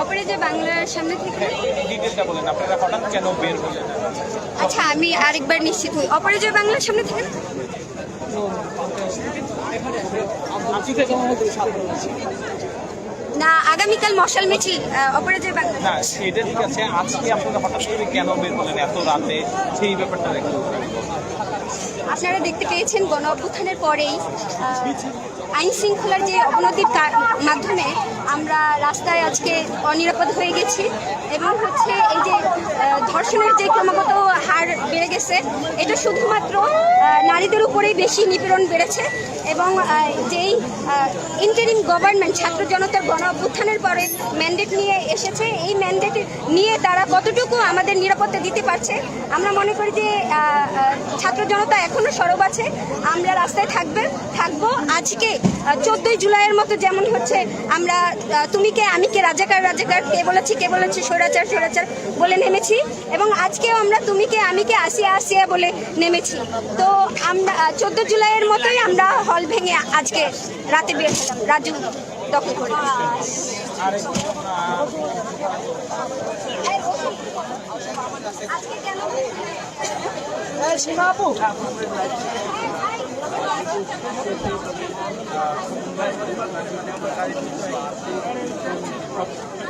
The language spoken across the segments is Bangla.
অপরে যে বাংলার সামনে থেকে ডিটেলটা বলেন আপনারা হঠাৎ কেন বের হলেন? আচ্ছা আমি আরেকবার নিশ্চিত হই। অপরাজয় বাংলার সামনে থেকে না? না আগামীকাল মশাল মিছিল অপরাজয় বাংলা না সেটা ঠিক আছে। আজকে আপনারা হঠাৎ করে কেন বের হলেন এত রাতে? সেই ব্যাপারটা একটু আপনারা দেখতে পেয়েছেন গণ অভ্যুত্থানের পরেই আইন শৃঙ্খলার যে অবনতির মাধ্যমে আমরা রাস্তায় আজকে অনিরাপদ হয়ে গেছি এবং হচ্ছে এই যে ধর্ষণের যে ক্রমাগত হার বেড়ে গেছে এটা শুধুমাত্র নারীদের উপরেই বেশি নিপীড়ন বেড়েছে। এবং যেই ইন্টারিম গভর্নমেন্ট ছাত্র জনতার গণ অভ্যুত্থানের পরে ম্যান্ডেট নিয়ে এসেছে, এই ম্যান্ডেট নিয়ে তারা কতটুকু আমাদের নিরাপত্তা দিতে পারছে? আমরা মনে করি যে ছাত্র জনতা এখনও সরব আছে, আমরা রাস্তায় থাকবে, থাকব। আজকে চোদ্দোই জুলাইয়ের মতো যেমন হচ্ছে, আমরা তুমি কে, আমি কে, রাজাকার রাজাকার, কে বলেছি কে বলেছি, স্বৈরাচার স্বৈরাচার বলে নেমেছি। এবং আজকেও আমরা তুমি কে আমি কে আসিয়া আসিয়া বলে নেমেছি। তো আমরা চোদ্দ জুলাইয়ের মতোই আমরা হল ভেঙে আজকে রাতে বের হলাম। রাজু দখল করে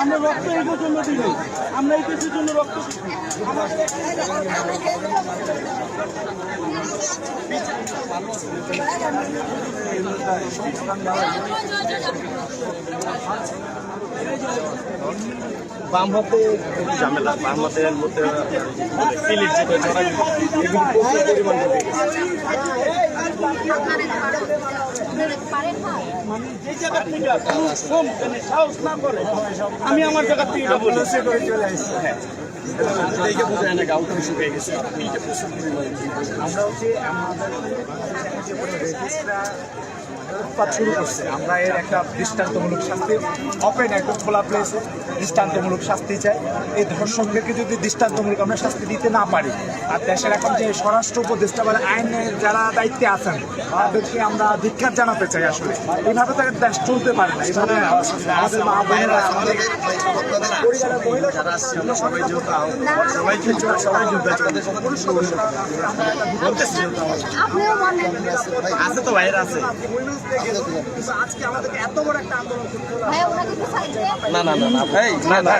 আমরা রক্ত এই জন্য দিই। আমরা এই দেশের জন্য রক্ত দিই বাম হাতে একটু ঝামেলা বাম হাতের মধ্যে সিলিপ যেটা ছড়া প্রচুর পরিমাণ ঢুকে গেছে। যে জায়গা থেকে কোনো শ্রম সাহস না করে আমি আমার জায়গা থেকে এটা বলি দেখে বোঝা যায় না গাউটা শুকিয়ে গেছে এইটা প্রচুর পরিমাণে আমরা হচ্ছে আমাদের রেজিস্ট্রা উৎপাদ শুরু করছে। আমরা এর একটা দৃষ্টান্তমূলক শাস্তি ওপেন একদম খোলা প্লেসে দৃষ্টান্তমূলক শাস্তি চাই। এই ধর্ষকদেরকে যদি দৃষ্টান্তমূলক আমরা শাস্তি দিতে না পারি আর দেশের এখন যে স্বরাষ্ট্র উপদেষ্টা বা আইনের যারা দায়িত্বে আছেন তাদেরকে আমরা ধিক্ষার জানাতে চাই আসলে। এইভাবে তো দেশ চলতে পারে না। এইভাবে আমাদের মা বোনেরা আমাদের সবাই সবাই তাদের মনে আছে তো বাইরে আছে। না না না না ভাই না না।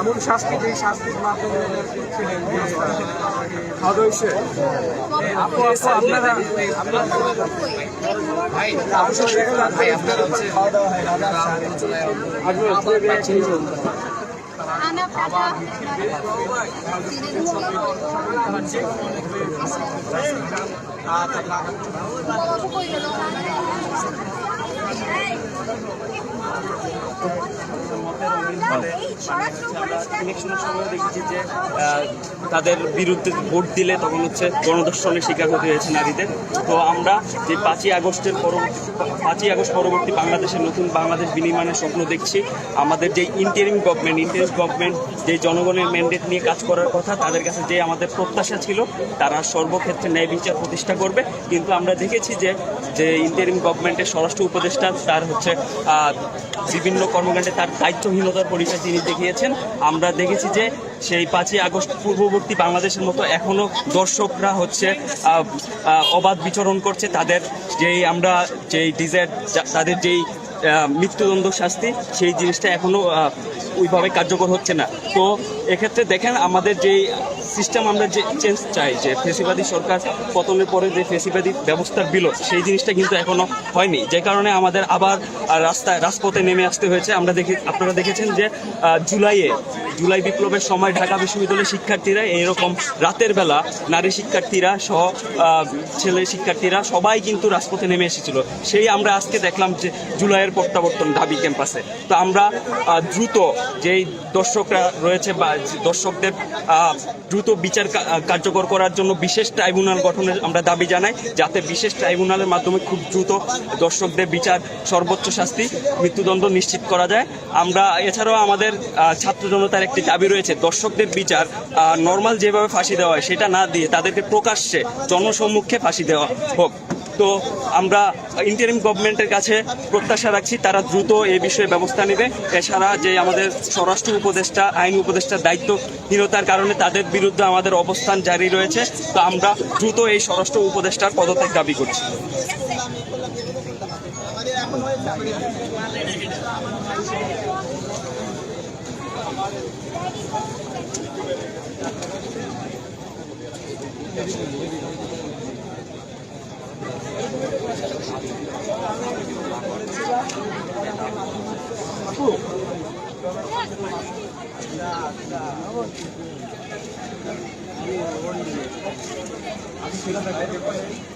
এমন শাস্তি যে শাস্তির মাধ্যমে আপনারা ভাই আপনারা হচ্ছে Thank. তাদের বিরুদ্ধে ভোট দিলে তখন হচ্ছে গণধর্ষণের শিকার হতে হয়েছে নারীদের। তো আমরা যে পাঁচই আগস্টের পরবর্তী পাঁচই আগস্ট পরবর্তী বাংলাদেশের নতুন বাংলাদেশ বিনির্মাণের স্বপ্ন দেখছি। আমাদের যে ইন্টারিম গভর্নমেন্ট ইন্টারিম গভর্নমেন্ট যে জনগণের ম্যান্ডেট নিয়ে কাজ করার কথা, তাদের কাছে যে আমাদের প্রত্যাশা ছিল, তারা সর্বক্ষেত্রে ন্যায় বিচার প্রতিষ্ঠা করবে। কিন্তু আমরা দেখেছি যে যে ইন্টারিম গভর্নমেন্টের স্বরাষ্ট্র উপদেষ্টা, তার হচ্ছে বিভিন্ন কর্মকাণ্ডে তার দায়িত্বহীনতার পরিচয় তিনি দেখিয়েছেন। আমরা দেখেছি যে সেই পাঁচই আগস্ট পূর্ববর্তী বাংলাদেশের মতো এখনও দর্শকরা হচ্ছে অবাধ বিচরণ করছে। তাদের যেই আমরা যেই ডিজায়ার তাদের যেই মৃত্যুদণ্ড শাস্তি, সেই জিনিসটা এখনও ওইভাবে কার্যকর হচ্ছে না। তো এক্ষেত্রে দেখেন, আমাদের যেই সিস্টেম আমরা যে চেঞ্জ চাই, যে ফেসিবাদী সরকার পতনের পরে যে ফেসিবাদী ব্যবস্থার বিলোপ, সেই জিনিসটা কিন্তু এখনও হয়নি। যে কারণে আমাদের আবার রাস্তায়, রাজপথে নেমে আসতে হয়েছে। আমরা দেখি, আপনারা দেখেছেন যে জুলাইয়ে, জুলাই বিপ্লবের সময় ঢাকা বিশ্ববিদ্যালয়ের শিক্ষার্থীরা এইরকম রাতের বেলা নারী শিক্ষার্থীরা সহ ছেলে শিক্ষার্থীরা সবাই কিন্তু রাজপথে নেমে এসেছিল। সেই আমরা আজকে দেখলাম যে জুলাইয়ের প্রত্যাবর্তন ঢাবি ক্যাম্পাসে। তো আমরা দ্রুত যেই দর্শকরা রয়েছে বা দর্শকদের দ্রুত বিচার কার্যকর করার জন্য বিশেষ ট্রাইব্যুনাল গঠনের আমরা দাবি জানাই, যাতে বিশেষ ট্রাইব্যুনালের মাধ্যমে খুব দ্রুত দর্শকদের বিচার সর্বোচ্চ শাস্তি, মৃত্যুদণ্ড নিশ্চিত করা যায়। আমরা, এছাড়াও আমাদের ছাত্র জনতার একটি দাবি রয়েছে, দর্শকদের বিচার নর্মাল যেভাবে ফাঁসি দেওয়া হয় সেটা না দিয়ে তাদেরকে প্রকাশ্যে জনসম্মুখে ফাঁসি দেওয়া হোক। তো আমরা ইন্টারিম গভর্নমেন্টের কাছে প্রত্যাশা রাখছি, তারা দ্রুত এই বিষয়ে ব্যবস্থা নেবে। এছাড়া যে আমাদের স্বরাষ্ট্র উপদেষ্টা, আইন উপদেষ্টার দায়িত্বহীনতার কারণে তাদের বিরুদ্ধে আমাদের অবস্থান জারি রয়েছে। তো আমরা দ্রুত এই স্বরাষ্ট্র উপদেষ্টার পদত্যাগ দাবি করছি।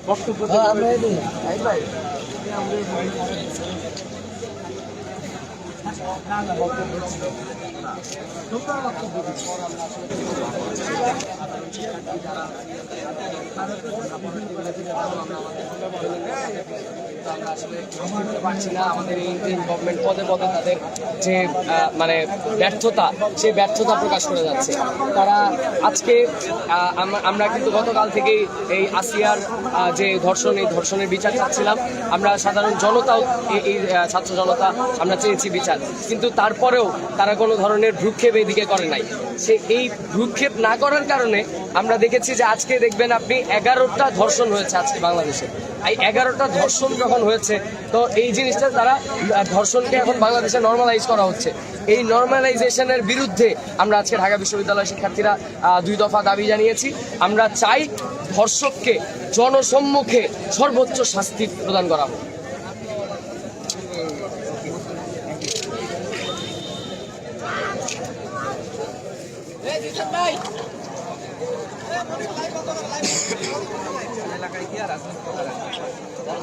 বক্তব্য না না বক্তব্য আমরা আমাদের যে মানে ব্যর্থতা, সেই ব্যর্থতা প্রকাশ করে যাচ্ছে। তারা আজকে আমরা কিন্তু গতকাল থেকেই এই আসিয়ার যে ধর্ষণ, এই ধর্ষণের বিচার চাচ্ছিলাম। আমরা সাধারণ জনতাও এই- ছাত্র জনতা, আমরা চেয়েছি বিচার। কিন্তু তারপরেও তারা কোনো ধরনের ভ্রুক্ষেপ এদিকে করে নাই। সে এই ভ্রুক্ষেপ না করার কারণে আমরা দেখেছি যে আজকে দেখবেন আপনি এগারোটা ধর্ষণ হয়েছে আজকে বাংলাদেশে। এই এগারোটা ধর্ষণ যখন হয়েছে। তো এই জিনিসটা তারা ধর্ষণকে এখন বাংলাদেশে নর্মালাইজ করা হচ্ছে। এই নর্মালাইজেশনের বিরুদ্ধে আমরা আজকে ঢাকা বিশ্ববিদ্যালয়ের শিক্ষার্থীরা দুই দফা দাবি জানিয়েছি। আমরা চাই ধর্ষককে জনসম্মুখে সর্বোচ্চ শাস্তি প্রদান করা হোক।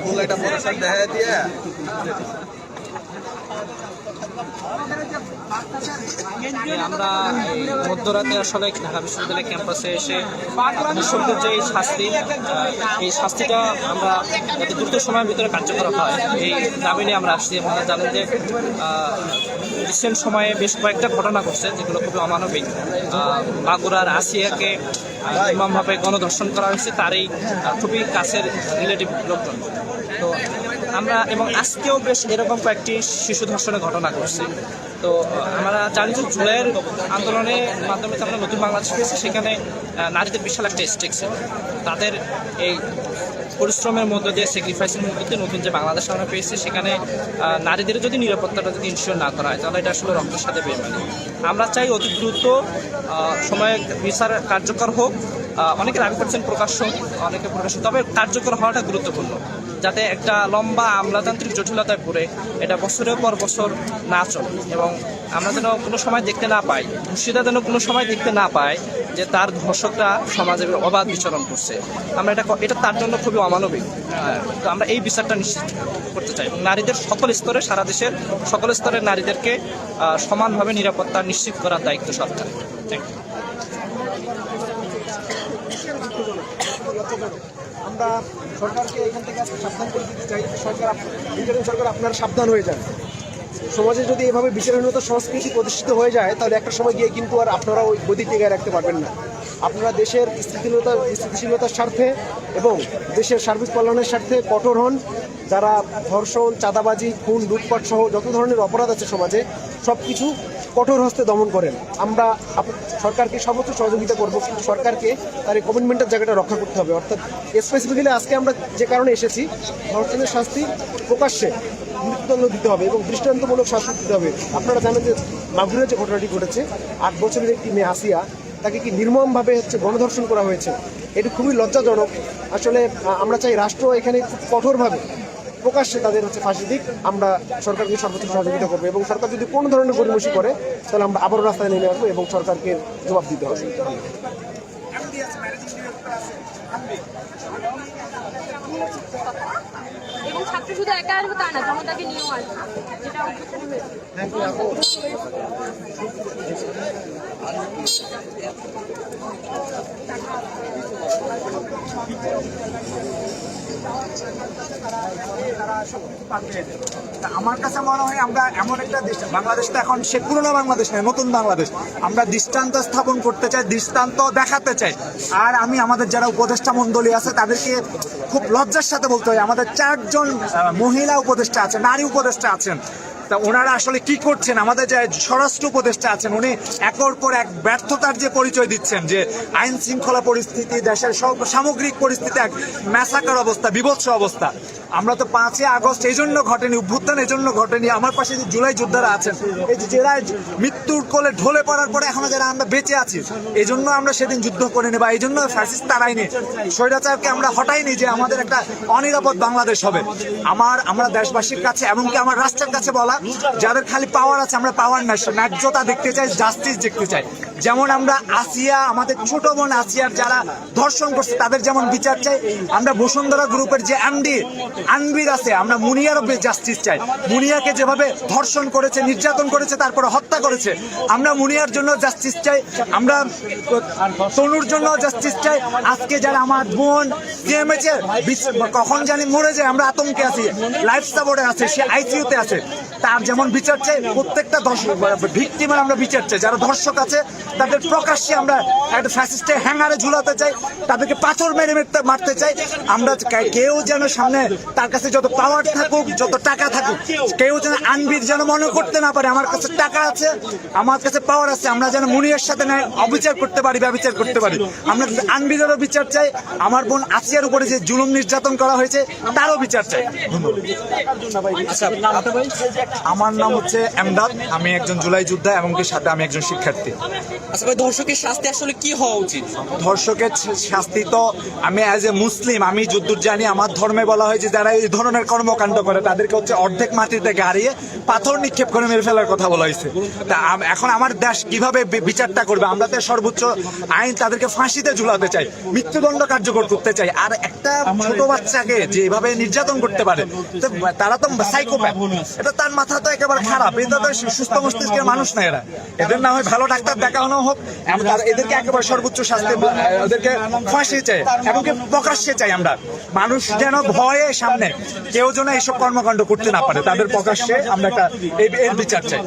ফুল এটা মোটর সাইকেল দেখাই দিয়ে আমরা মধ্যরাতে আসলে ঢাকা বিশ্ববিদ্যালয় ক্যাম্পাসে এসে দর্শকদের যে শাস্তি এই শাস্তিটা আমরা যাতে দ্রুত সময়ের ভিতরে কার্যকর হয়, এই দাবি নিয়ে আমরা আসছি আপনারা জানেন যে রিসেন্ট সময়ে বেশ কয়েকটা ঘটনা ঘটছে যেগুলো খুবই অমানবিক। মাগুরার আসিয়াকে নির্মমভাবে গণধর্ষণ করা হয়েছে, তারই খুবই কাছের রিলেটিভ লোকজন। তো আমরা এবং আজকেও বেশ এরকম কয়েকটি শিশু ধর্ষণের ঘটনা ঘটছে। তো আমরা জানি যে জুলাইয়ের আন্দোলনের মাধ্যমে আমরা নতুন বাংলাদেশ পেয়েছি সেখানে নারীদের বিশাল একটা স্টেক ছিল তাদের এই পরিশ্রমের মধ্য দিয়ে স্যাক্রিফাইসের মধ্য দিয়ে নতুন যে বাংলাদেশ আমরা পেয়েছি সেখানে নারীদের যদি নিরাপত্তাটা যদি ইনশিওর না করা হয় তাহলে এটা আসলে রক্তের সাথে বেমানি আমরা চাই অতি দ্রুত সময়ে বিচার কার্যকর হোক। আহ, অনেকে দাবি করছেন প্রকাশ হোক অনেকে প্রকাশ্য তবে কার্যকর হওয়াটা গুরুত্বপূর্ণ। যাতে একটা লম্বা আমলাতান্ত্রিক জটিলতায় পড়ে এটা বছরের পর বছর না চলে। এবং আমরা যেন কোনো সময় দেখতে না পাই ধর্ষিতা যেন কোনো সময় দেখতে না পায় যে তার ধর্ষকরা সমাজে অবাধ বিচরণ করছে। আমরা এটা এটা তার জন্য খুবই অমানবিক। আহ, তো আমরা এই বিচারটা নিশ্চিত করতে চাই এবং নারীদের সকল স্তরে সারা দেশের সকল স্তরের নারীদেরকে সমানভাবে নিরাপত্তা নিশ্চিত করার দায়িত্ব সরকার থ্যাংক ইউ আমরা সরকারকে এখান থেকে আজকে সাবধান করে দিতে চাই সরকার ইন্টারিম সরকার আপনারা সাবধান হয়ে যান সমাজে যদি এভাবে বিচারহীনতা সংস্কৃতি প্রতিষ্ঠিত হয়ে যায়, তাহলে একটা সময় গিয়ে কিন্তু আর আপনারা ওই গতি টিকায় রাখতে পারবেন না। আপনারা দেশের স্থিতিশীলতা, স্থিতিশীলতার স্বার্থে এবং দেশের সার্বিক কল্যাণের স্বার্থে কঠোর হন। যারা ধর্ষণ, চাঁদাবাজি, খুন, লুটপাট সহ যত ধরনের অপরাধ আছে সমাজে সব কিছু কঠোর হস্তে দমন করেন। আমরা সরকারকে সর্বোচ্চ সহযোগিতা করব, কিন্তু সরকারকে তার এই কমিটমেন্টের জায়গাটা রক্ষা করতে হবে। অর্থাৎ স্পেসিফিক্যালি আজকে আমরা যে কারণে এসেছি, ধর্ষণের শাস্তি প্রকাশ্যে মৃত্যুদণ্ড দিতে হবে এবং দৃষ্টান্তমূলক শাস্তি দিতে হবে। আপনারা জানেন যে মাগুরে যে ঘটনাটি ঘটেছে, আট বছরের একটি মেয়ে আসিয়া তাকে কি নির্মমভাবে হচ্ছে গণধর্ষণ করা হয়েছে? এটি খুবই লজ্জাজনক। আসলে আমরা চাই রাষ্ট্র এখানে খুব কঠোরভাবে প্রকাশ্যে তাদের হচ্ছে ফাঁসি দিক আমরা সরকারকে সর্বোচ্চ সহযোগিতা করব এবং সরকার যদি কোনো ধরনের গরিমসি করে, তাহলে আমরা আবারও রাস্তায় নেমে আসব এবং সরকারকে জবাব দিতে হবে ছাত্র শুধু একা তা না নিয়েও যেটা। আমার কাছে মনে হয় আমরা এমন একটা দেশ বাংলাদেশ তো এখন সে পুরোনো বাংলাদেশ নয়, নতুন বাংলাদেশ। আমরা দৃষ্টান্ত স্থাপন করতে চাই, দৃষ্টান্ত দেখাতে চাই। আর আমি আমাদের যারা উপদেষ্টা মণ্ডলী আছে, তাদেরকে খুব লজ্জার সাথে বলতে হয়। আমাদের চারজন মহিলা উপদেষ্টা আছে নারী উপদেষ্টা আছেন। তা ওনারা আসলে কি করছেন? আমাদের যে স্বরাষ্ট্র উপদেষ্টা আছেন, উনি একর পর এক ব্যর্থতার যে পরিচয় দিচ্ছেন, যে আইন শৃঙ্খলা পরিস্থিতি, দেশের সামগ্রিক পরিস্থিতি এক ম্যাসাকার অবস্থা, বিভৎস অবস্থা। আমরা তো পাঁচই আগস্ট, এই জন্য ঘটেনি অভ্যুত্থান এই জন্য ঘটেনি। আমার পাশে যে জুলাই যোদ্ধারা আছেন, এই যে যারা মৃত্যুর কোলে ঢলে পড়ার পরে এখনও যারা আমরা বেঁচে আছি, এই জন্য আমরা সেদিন যুদ্ধ করিনি বা এই জন্য ফ্যাসিস্ট তারাইনি স্বৈরাচারকে আমরা হটাইনি যে আমাদের একটা অনিরাপদ বাংলাদেশ হবে। আমার, আমরা দেশবাসীর কাছে, এমনকি আমার রাষ্ট্রের কাছে বলা যাদের খালি পাওয়ার আছে, আমরা পাওয়ার না ন্যায্যতা দেখতে চাই জাস্টিস দেখতে চাই। যেমন আমরা আসিয়া, আমাদের ছোট বোন আসিয়ার যারা ধর্ষণ করছে, তাদের যেমন বিচার চাই, আমরা বসুন্ধরা গ্রুপের যে এমডি, আনবির আছে, আমরা মুনিয়ারও জাস্টিস চাই। মুনিয়াকে যেভাবে ধর্ষণ করেছে, নির্যাতন করেছে, তারপরে হত্যা করেছে, আমরা মুনিয়ার জন্য জাস্টিস চাই, আমরা তনুর জন্য জাস্টিস চাই। আজকে যারা আমার বোন সিএমএচ কখন জানি মরে যায়, আমরা আতঙ্কে আছি লাইফ সাপোর্টে আছে, সে আইসিইউতে আছে। তার যেমন বিচার চাই প্রত্যেকটা দর্শক ভিক্টিমের আমরা বিচার চাই। যারা ধর্ষক আছে তাদের প্রকাশ্যে আমরা একটা ফ্যাসিস্টে হ্যাঙ্গারে ঝুলাতে চাই তাদেরকে পাথর মেরে মেরতে মারতে চাই। আমরা কেউ যেন সামনে তার কাছে যত পাওয়ার থাকুক যত টাকা থাকুক কেউ যেন আনবির যেন মনে করতে না পারে আমার কাছে টাকা আছে আমার কাছে পাওয়ার আছে আমরা যেন মুনিয়ের সাথে না অবিচার করতে পারি ব্যবচার করতে পারি। আমরা আনবিরেরও বিচার চাই আমার বোন আসিয়ার উপরে যে জুলুম নির্যাতন করা হয়েছে তারও বিচার চাই। আচ্ছা আপনার ভাই আমার নাম হচ্ছে এমদাদ আমি একজন জুলাই যোদ্ধা এবং কি সাথে আমি একজন শিক্ষার্থী। আচ্ছা ভাই দর্শকের শাস্তি আসলে কি হওয়া উচিত? ধর্ষকের শাস্তি তো আমি অ্যাজ এ মুসলিম আমি যদ্দূর জানি আমার ধর্মে বলা হয় যে যারা এই ধরনের কর্মকাণ্ড করে তাদেরকে হচ্ছে অর্ধেক মাটিতে গাড়িয়ে পাথর নিক্ষেপ করে মেরে ফেলার কথা বলা হয়েছে। তা এখন আমার দেশ কীভাবে বিচারটা করবে? আমরা তো সর্বোচ্চ আইন তাদেরকে ফাঁসিতে ঝুলাতে চাই মৃত্যুদণ্ড কার্যকর করতে চাই। আর একটা ছোট বাচ্চাকে যেভাবে নির্যাতন করতে পারে তারা তো সাইকোপ্যাথ এটা তার মাথা তো একেবারে খারাপ। এটা তো সুস্থ মস্তিষ্কের মানুষ না এরা। এদের না হয় ভালো ডাক্তার দেখানো হোক এদেরকে একেবারে সর্বোচ্চ শাস্তি ওদেরকে ফাঁসে চাই, এমনকি প্রকাশ্যে চাই আমরা। মানুষ যেন ভয়ে সামনে, কেউ যেন এইসব কর্মকাণ্ড করতে না পারে, তাদের প্রকাশ্যে আমরা একটা এর বিচার চাই।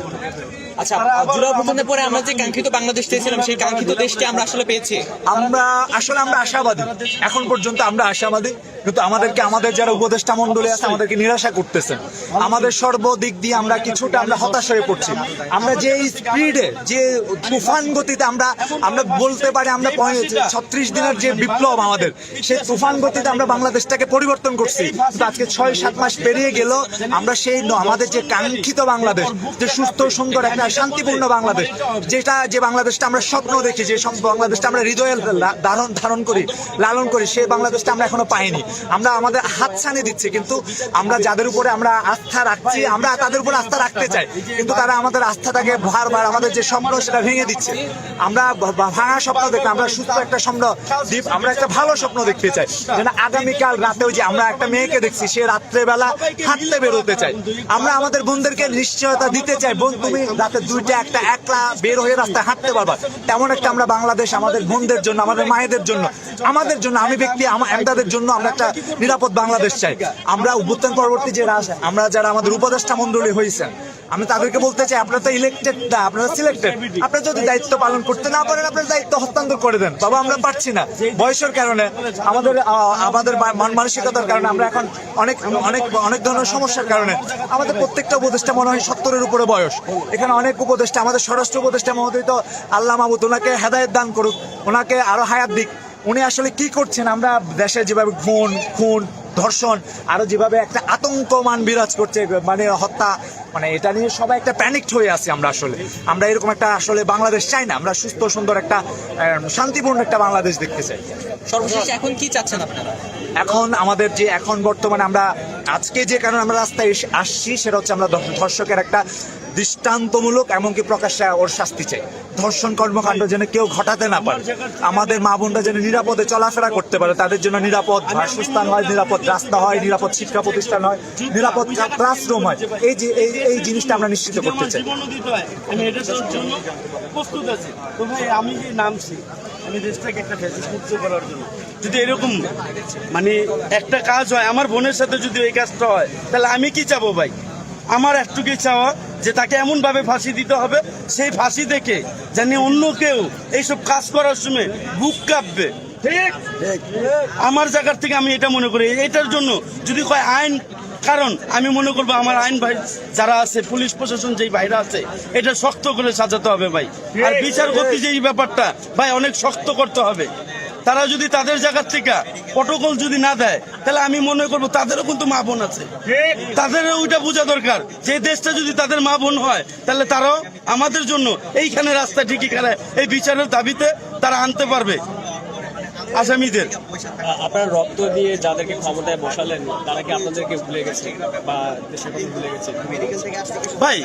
আচ্ছা জুলাই অভ্যুত্থানের পরে আমরা যে কাঙ্ক্ষিত বাংলাদেশ চেয়েছিলাম সেই কাঙ্ক্ষিত দেশটি আমরা আসলে পেয়েছি। আমরা আসলে আমরা আশাবাদী। এখন পর্যন্ত আমরা আশাবাদী কিন্তু আমাদেরকে আমাদের যারা উপদেষ্টা মন্ডলী আছে আমাদেরকে নিরাশা করতেছেন। আমাদের সর্বদিক দিয়ে আমরা কিছুটা আমরা হতাশ হয়ে পড়ছি। আমরা যে স্পিডে যে তুফান গতিতে আমরা আমরা বলতে পারি আমরা ছত্রিশ দিনের যে বিপ্লব আমাদের সেই তুফান গতিতে আমরা বাংলাদেশটাকে পরিবর্তন করছি। আজকে ছয় সাত মাস পেরিয়ে গেল আমরা সেই আমাদের যে কাঙ্ক্ষিত বাংলাদেশ যে সুস্থ সুন্দর একটা শান্তিপূর্ণ বাংলাদেশ। যেটা যে বাংলাদেশটা আমরা স্বপ্ন দেখি যে সব বাংলাদেশটা আমরা হৃদয়ে ধারণ ধারণ করি লালন করি সেই বাংলাদেশটা আমরা এখনও পাইনি। আমরা আমাদের হাতছানি দিচ্ছি কিন্তু আমরা যাদের উপরে আমরা আস্থা রাখছি আমরা তাদের উপরে আস্থা রাখতে চাই। কিন্তু তারা আমাদের আস্থাটাকে বারবার আমাদের যে স্বপ্ন সেটা ভেঙে দিচ্ছে। আমরা ভাঙা স্বপ্ন দেখতে আমরা সুস্থ একটা স্বপ্ন দ্বীপ আমরা একটা ভালো স্বপ্ন দেখতে চাই। যেন আগামীকাল রাতেও যে আমরা একটা মেয়েকে দেখছি সে রাত্রেবেলা হাঁটতে বেরোতে চাই আমরা আমাদের বোনদেরকে নিশ্চয়তা দিতে চাই। বোন তুমি রাতে দুইটা, একটা, একলা বের হয়ে রাস্তায় হাঁটতে পারবা। তেমন একটা আমরা বাংলাদেশ আমাদের বোনদের জন্য, আমাদের মায়েদের জন্য, আমাদের জন্য, আমি ব্যক্তি আমার আমদাদের জন্য আমরা একটা নিরাপদ বাংলাদেশ চাই। আমরা অভ্যুত্থান পরবর্তী যে আমরা যারা আমাদের উপদেষ্টা মন্ডলী হয়েছেন, আমি তাদেরকে বলতে চাই, আপনারা তো ইলেক্টেড না, আপনারা সিলেক্টেড আপনারা যদি দায়িত্ব পালন করতে না পারেন, আপনার দায়িত্ব হস্তান্তর করে দেন। বাবা, আমরা পারছি না। বয়সের কারণে, আমাদের আমাদের মান মানসিকতার কারণে আমরা এখন অনেক অনেক অনেক ধরনের সমস্যার কারণে আমাদের প্রত্যেকটা উপদেষ্টা মনে হয় সত্তরের উপরে বয়স। এখানে অনেক উপদেষ্টা, আমাদের স্বরাষ্ট্র উপদেষ্টা মহোদয় আল্লাহ মাহবুদ ওনাকে হেদায়ত দান করুক, ওনাকে আরও হায়াত দিক। উনি আসলে কি করছেন? আমরা দেশে যেভাবে খুন খুন, ধর্ষণ, আরও যেভাবে একটা আতঙ্কমান বিরাজ করছে মানে হত্যা মানে এটা নিয়ে সবাই একটা প্যানিকড হয়ে আছি আমরা আসলে। আমরা এরকম একটা আসলে বাংলাদেশ চাই না আমরা সুস্থ সুন্দর একটা শান্তিপূর্ণ একটা বাংলাদেশ দেখতে চাই। সর্বশেষ এখন কি চাচ্ছেন আপনারা? এখন আমাদের যে এখন বর্তমানে আমরা আজকে যে কারণে আমরা রাস্তায় আসছি সেটা হচ্ছে আমরা ধর্ষকের একটা দৃষ্টান্তমূলক এমনকি প্রকাশ্যে ওর শাস্তি চাই। ধর্ষণ কর্মকাণ্ড যেন কেউ ঘটাতে না পারে। আমাদের মা বোনরা যেন নিরাপদে চলাফেরা করতে পারে তাদের জন্য নিরাপদ বাসস্থান হয় নিরাপদ রাস্তা হয় নিরাপদ শিক্ষা প্রতিষ্ঠান হয় নিরাপদ ক্লাসরুম হয়। এই যে এই এই জিনিসটা আমরা নিশ্চিত করতে চাই। আমি এটার জন্য প্রস্তুত আছি। তো ভাই আমি যে নামছি আমি দেশটাকে একটা ফ্যাসিস মুক্ত করার জন্য। যদি এরকম মানে একটা কাজ হয় আমার বোনের সাথে যদি এই কাজটা হয় তাহলে আমি কি চাবো ভাই? আমার একটুকুই চাওয়া যে তাকে এমন ভাবে ফাঁসি দিতে হবে সেই ফাঁসি দেখে জানি অন্য কেউ এইসব কাজ করার সময় বুক কাঁপবে। ঠিক। আমার জায়গার থেকে আমি এটা মনে করি। এটার জন্য যদি কয় আইন কারণ আমি মনে করব আমার আইন ভাই যারা আছে পুলিশ প্রশাসন যেই ভাইরা আছে এটা শক্ত করে সাজাতে হবে ভাই। আর বিচার করতে যে এই ব্যাপারটা ভাই অনেক শক্ত করতে হবে। তারা যদি তাদের জায়গার থেকে প্রটোকল যদি না দেয় তাহলে আমি মনে করব তাদেরও কিন্তু মা বোন আছে। তাদেরও ওইটা বোঝা দরকার যে দেশটা যদি তাদের মা বোন হয় তাহলে তারাও আমাদের জন্য এইখানে রাস্তা ঠিকই খেলায় এই বিচারের দাবিতে তারা আনতে পারবে। আসামিদের। আপনার রক্ত দিয়ে যাদেরকে ক্ষমতায় বসালেন তারা কি আপনাদেরকে ভুলে গেছে? বা দেশের কথা ভুলে গেছে? ভাই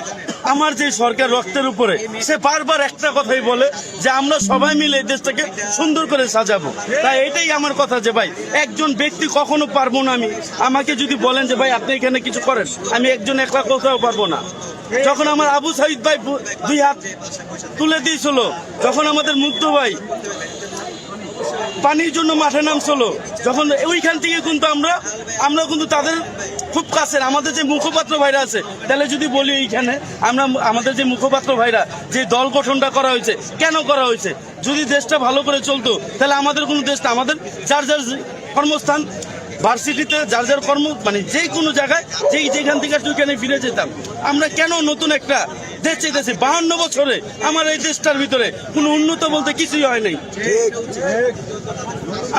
আমার যে সরকার রক্তের উপরে সে বারবার একটা কথাই বলে যে আমরা সবাই মিলে এই দেশটাকে সুন্দর করে সাজাবো। তাই এটাই আমার কথা যে ভাই একজন ব্যক্তি কখনো পারব না আমি। আমাকে যদি বলেন যে ভাই আপনি এখানে কিছু করেন আমি একজন একলা কোথাও পারব না। যখন আমার আবু সাইদ ভাই দুই হাত তুলে দিয়েছিল যখন আমাদের মুগ্ধ ভাই পানির জন্য মাঠে নাম নামছিল। যখন ওইখান থেকে কিন্তু আমরা আমরা কিন্তু তাদের খুব কাছের, আমাদের যে মুখপাত্র ভাইরা আছে, তাহলে যদি বলি এইখানে, আমরা, আমাদের যে মুখপাত্র ভাইরা, যে দল গঠনটা করা হয়েছে, কেন করা হয়েছে? যদি দেশটা ভালো করে চলতো, তাহলে আমাদের কোনো দেশটা আমাদের চার্জার কর্মস্থান ভার্সিটিতে যার যার কর্ম মানে যে কোনো জায়গায় যেই যেখান থেকে ওইখানে ফিরে যেতাম। আমরা কেন নতুন একটা দেশ চাইতেছি? বাহান্ন বছরে আমার এই দেশটার ভিতরে কোনো উন্নত বলতে কিছুই হয় নাই।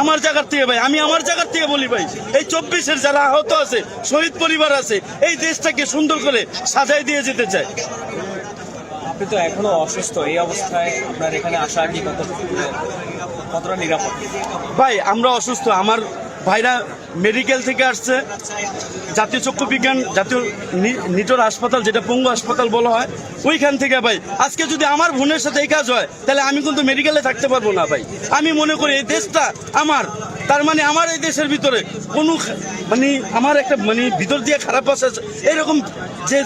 আমার জায়গার থেকে ভাই আমি আমার জায়গার থেকে বলি ভাই এই চব্বিশের যারা আহত আছে শহীদ পরিবার আছে এই দেশটাকে সুন্দর করে সাজাই দিয়ে যেতে চায়। আপনি তো এখনও অসুস্থ এই অবস্থায় আপনার এখানে আসা কি কত কতটা নিরাপদ? ভাই আমরা অসুস্থ আমার ভাইরা মেডিকেল থেকে আসছে। জাতীয় চক্ষু বিজ্ঞান, জাতীয় নিটোর হাসপাতাল, যেটা পঙ্গু হাসপাতাল বলা হয়, ওইখান থেকে ভাই। আজকে যদি আমার বোনের সাথে এই কাজ হয়, তাহলে আমি কিন্তু মেডিকেলে থাকতে পারব না ভাই। আমি মনে করি এই দেশটা আমার। তার মানে আমার এই দেশের ভিতরে কোনো মানে আমার একটা মানে ভিতর দিয়ে খারাপ আছে। এরকম যে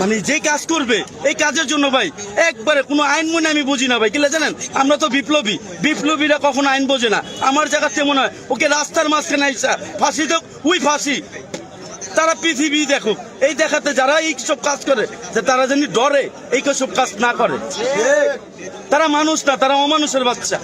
মানে যে কাজ করবে, এই কাজের জন্য ভাই, একবারে কোনো আইন মনে আমি বুঝি না ভাই। কিলা জানেন? আমরা তো বিপ্লবী। বিপ্লবীরা কখনো আইন বোঝে না। আমার জায়গাতে মনে হয়, ওকে রাস্তার মাঝখানে আইসা, ফাঁসি দেখ, উই ফাঁসি। তারা পৃথিবী দেখুক। এই দেখাতে যারা এই সব কাজ করে, যে তারা যেন ডরে, এই সব কাজ না করে। তারা মানুষ না, তারা অমানুষের বাচ্চা।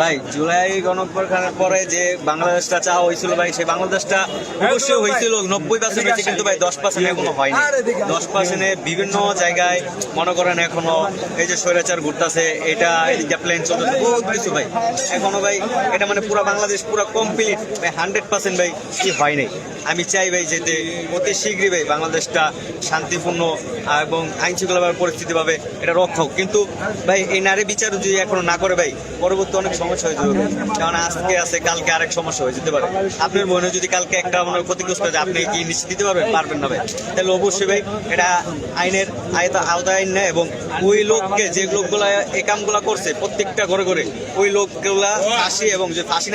ভাই জুলাই গণপ্রখানের পরে যে বাংলাদেশটা চাওয়া হয়েছিল ভাই সেই বাংলাদেশটা অবশ্যই হয়েছিল। নব্বই পার্সেন্ট হয়েছে কিন্তু ভাই দশ পার্সেন্ট এখনও হয়নি। দশ পার্সেন্টে বিভিন্ন জায়গায় মনে করেন এখনও এই যে স্বৈরাচার ঘুরতেছে এটা এদিকে প্লেন চলতেছে। বহুত কিছু ভাই এখনও ভাই এটা মানে পুরো বাংলাদেশ পুরো কমপ্লিট ভাই হান্ড্রেড পার্সেন্ট ভাই কি হয় নাই আমি চাই ভাই যেতে অতি শীঘ্রই ভাই বাংলাদেশটা শান্তিপূর্ণ এবং আইন শৃঙ্খলা পরিস্থিতি পাবে এটা রক্ষা হোক। কিন্তু ভাই, এই নারী বিচার যদি এখনও না করে, ভাই, পরবর্তী অনেক সমস্যা হয়ে যাবে। কারণ আজকে আছে, কালকে আরেক সমস্যা হয়ে যেতে পারে। আপনার মনে যদি কালকে একটা মনে ক্ষতিগ্রস্ত হয় আপনি কি নিশ্চিত দিতে পারবেন? পারবেন না, ভাই। তাহলে অবশ্যই, ভাই, এটা আইনের আয়তা, আওতায় আইন না এবং ওই লোককে যে লোকগুলা এই কামগুলা করছে, প্রত্যেকটা ঘরে ঘরে ওই লোকগুলা ফাঁসি এবং যে ফাঁসি